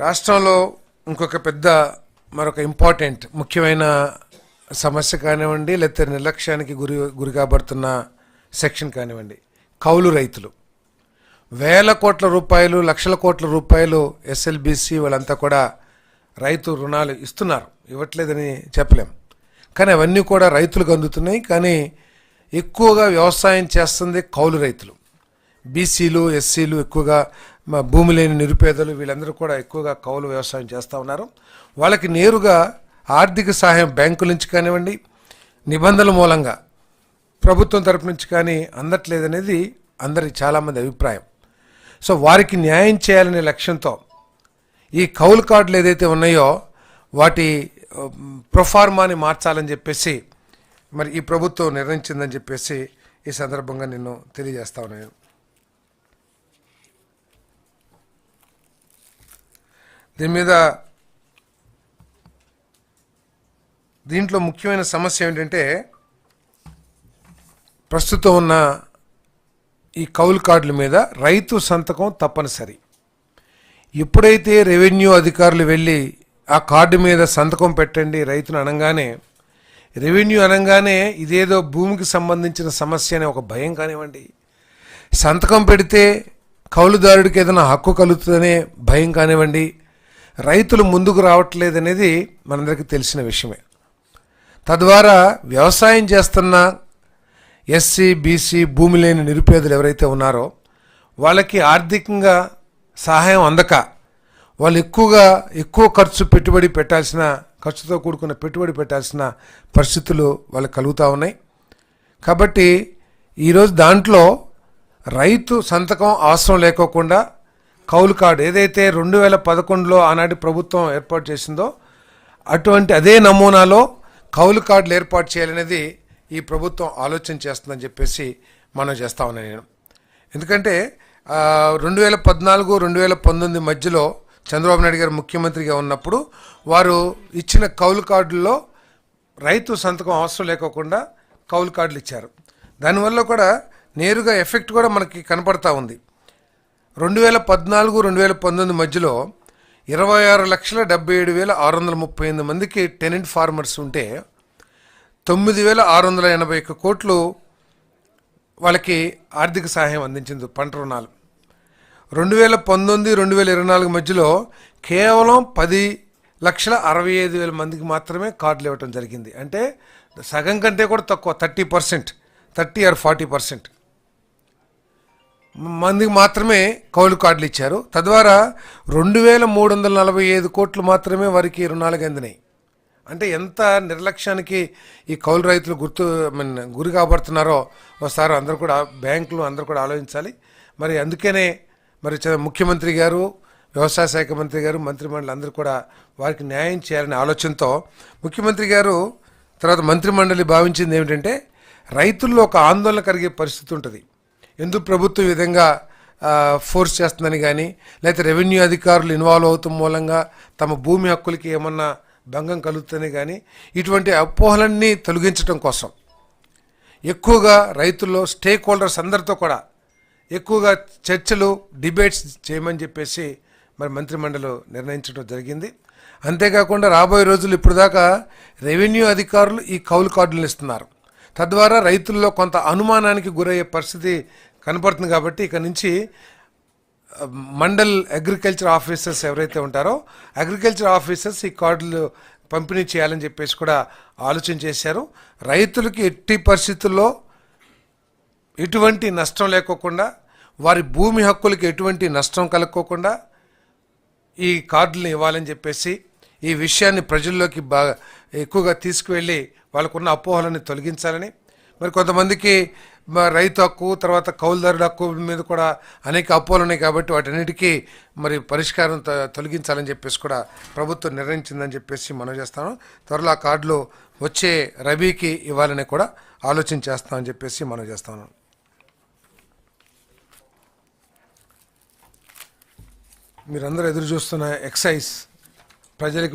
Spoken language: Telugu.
రాష్ట్రంలో ఇంకొక పెద్ద మరొక ఇంపార్టెంట్ ముఖ్యమైన సమస్య కానివ్వండి లేకపోతే నిర్లక్ష్యానికి గురి గురి కాబడుతున్న సెక్షన్ కానివ్వండి కౌలు రైతులు. వేల కోట్ల రూపాయలు లక్షల కోట్ల రూపాయలు ఎస్ఎల్బిసి వాళ్ళంతా కూడా రైతు రుణాలు ఇస్తున్నారు. ఇవ్వట్లేదని చెప్పలేం. కానీ అవన్నీ కూడా రైతులకు అందుతున్నాయి. కానీ ఎక్కువగా వ్యవసాయం చేస్తుంది కౌలు రైతులు. బీసీలు ఎస్సీలు ఎక్కువగా మా భూమి లేని నిరుపేదలు వీళ్ళందరూ కూడా ఎక్కువగా కౌలు వ్యవసాయం చేస్తూ ఉన్నారు. వాళ్ళకి నేరుగా ఆర్థిక సహాయం బ్యాంకుల నుంచి కానివ్వండి నిబంధనల మూలంగా ప్రభుత్వం తరపు నుంచి కానీ అందట్లేదనేది అందరి చాలామంది అభిప్రాయం. సో వారికి న్యాయం చేయాలనే లక్ష్యంతో ఈ కౌలు కార్డులు ఏదైతే ఉన్నాయో వాటి ప్రొఫార్మాని మార్చాలని చెప్పేసి మరి ఈ ప్రభుత్వం నిర్ణయించిందని చెప్పేసి ఈ సందర్భంగా నేను తెలియజేస్తా ఉన్నాను. దీని మీద దీంట్లో ముఖ్యమైన సమస్య ఏంటంటే ప్రస్తుతం ఉన్న ఈ కౌలు కార్డుల మీద రైతు సంతకం తప్పనిసరి. ఎప్పుడైతే రెవెన్యూ అధికారులు వెళ్ళి ఆ కార్డు మీద సంతకం పెట్టండి రైతును అనగానే రెవెన్యూ అనగానే ఇదేదో భూమికి సంబంధించిన సమస్య అనే ఒక భయం కానివ్వండి. సంతకం పెడితే కౌలుదారుడికి ఏదైనా హక్కు కలుగుతుందనే భయం కానివ్వండి. రైతులు ముందుకు రావట్లేదనేది మనందరికీ తెలిసిన విషయమే. తద్వారా వ్యవసాయం చేస్తున్న ఎస్సీ బీసీ భూమి లేని నిరుపేదలు ఎవరైతే ఉన్నారో వాళ్ళకి ఆర్థికంగా సహాయం అందక వాళ్ళు ఎక్కువగా ఎక్కువ ఖర్చు పెట్టుబడి పెట్టాల్సిన ఖర్చుతో కూడుకున్న పెట్టుబడి పెట్టాల్సిన పరిస్థితులు వాళ్ళకి కలుగుతూ ఉన్నాయి. కాబట్టి ఈరోజు దాంట్లో రైతు సంతకం అవసరం లేకోకుండా కౌలు కార్డు ఏదైతే రెండు వేల పదకొండులో ఆనాటి ప్రభుత్వం ఏర్పాటు చేసిందో అటువంటి అదే నమూనాలో కౌలు కార్డులు ఏర్పాటు చేయాలనేది ఈ ప్రభుత్వం ఆలోచన చేస్తుందని చెప్పేసి మనం చేస్తా ఉన్నాను నేను. ఎందుకంటే రెండు వేల పద్నాలుగు రెండు వేల పంతొమ్మిది మధ్యలో చంద్రబాబు నాయుడు గారు ముఖ్యమంత్రిగా ఉన్నప్పుడు వారు ఇచ్చిన కౌలు కార్డుల్లో రైతు సంతకం అవసరం లేకోకుండా కౌలు కార్డులు ఇచ్చారు. దానివల్ల కూడా నేరుగా ఎఫెక్ట్ కూడా మనకి కనపడతా ఉంది. రెండు వేల పద్నాలుగు రెండు వేల పంతొమ్మిది మధ్యలో ఇరవై ఆరు లక్షల డెబ్బై ఏడు వేల ఆరు వందల ముప్పై ఎనిమిది మందికి టెనెంట్ ఫార్మర్స్ ఉంటే తొమ్మిది వేల ఆరు వందల ఎనభై ఒక్క కోట్లు వాళ్ళకి ఆర్థిక సహాయం అందించింది పంట రుణాలు. రెండు వేల పంతొమ్మిది రెండు వేల ఇరవై నాలుగు మధ్యలో కేవలం పది లక్షల అరవై ఐదు వేల మందికి మాత్రమే కార్డులు ఇవ్వటం జరిగింది. అంటే సగం కంటే కూడా తక్కువ thirty percent thirty or forty percent. మందికి మాత్రమే కౌలు కార్డులు ఇచ్చారు. తద్వారా రెండు వేల మూడు వందల నలభై ఐదు కోట్లు మాత్రమే వారికి రుణాలుగా అందినాయి. అంటే ఎంత నిర్లక్ష్యానికి ఈ కౌలు రైతులు గుర్తు మీన్ గురి కాబడుతున్నారో ఒకసారి అందరూ కూడా బ్యాంకులు అందరూ కూడా ఆలోచించాలి. మరి అందుకనే మరి చ- ముఖ్యమంత్రి గారు వ్యవసాయ శాఖ మంత్రి గారు మంత్రిమండలి అందరూ కూడా వారికి న్యాయం చేయాలనే ఆలోచనతో ముఖ్యమంత్రి గారు తర్వాత మంత్రిమండలి భావించింది ఏమిటంటే రైతుల్లో ఒక ఆందోళన కలిగే పరిస్థితి ఉంటుంది. ఎందుకు ప్రభుత్వం విధంగా ఫోర్స్ చేస్తుందని కానీ లేకపోతే రెవెన్యూ అధికారులు ఇన్వాల్వ్ అవుతున్న మూలంగా తమ భూమి హక్కులకి ఏమన్నా భంగం కలుగుతుందని కానీ ఇటువంటి అపోహలన్నీ తొలగించడం కోసం. ఎక్కువగా రైతుల్లో స్టేక్ హోల్డర్స్ అందరితో కూడా ఎక్కువగా చర్చలు డిబేట్స్ చేయమని చెప్పేసి మరి మంత్రిమండలి నిర్ణయించడం జరిగింది. అంతేకాకుండా రాబోయే రోజులు ఇప్పుడు దాకా రెవెన్యూ అధికారులు ఈ కౌలు కార్డులు ఇస్తున్నారు. తద్వారా రైతుల్లో కొంత అనుమానానికి గురయ్యే పరిస్థితి కనపడుతుంది కాబట్టి ఇక నుంచి మండల్ అగ్రికల్చర్ ఆఫీసర్స్ ఎవరైతే ఉంటారో అగ్రికల్చర్ ఆఫీసర్స్ ఈ కార్డులు పంపిణీ చేయాలని చెప్పేసి కూడా ఆలోచన చేశారు. రైతులకి ఎట్టి పరిస్థితుల్లో ఎటువంటి నష్టం లేకోకుండా వారి భూమి హక్కులకి ఎటువంటి నష్టం కలుక్కోకుండా ఈ కార్డులను ఇవ్వాలని చెప్పేసి ఈ విషయాన్ని ప్రజల్లోకి బాగా ఎక్కువగా తీసుకువెళ్ళి వాళ్ళకున్న అపోహలని తొలగించాలని మరి కొంతమందికి రైతు హక్కు తర్వాత కౌలుదారుడు హక్కు మీద కూడా అనేక అప్పులు ఉన్నాయి కాబట్టి వాటన్నిటికీ మరి పరిష్కారం త- తొలగించాలని చెప్పేసి కూడా ప్రభుత్వం నిర్ణయించిందని చెప్పేసి మనం చేస్తాను. త్వరలో ఆ కార్డులు వచ్చే రబీకి ఇవ్వాలని కూడా ఆలోచన చేస్తామని చెప్పేసి మనం చేస్తాను. మీరందరూ ఎదురు చూస్తున్న ఎక్సైజ్ ప్రజలకు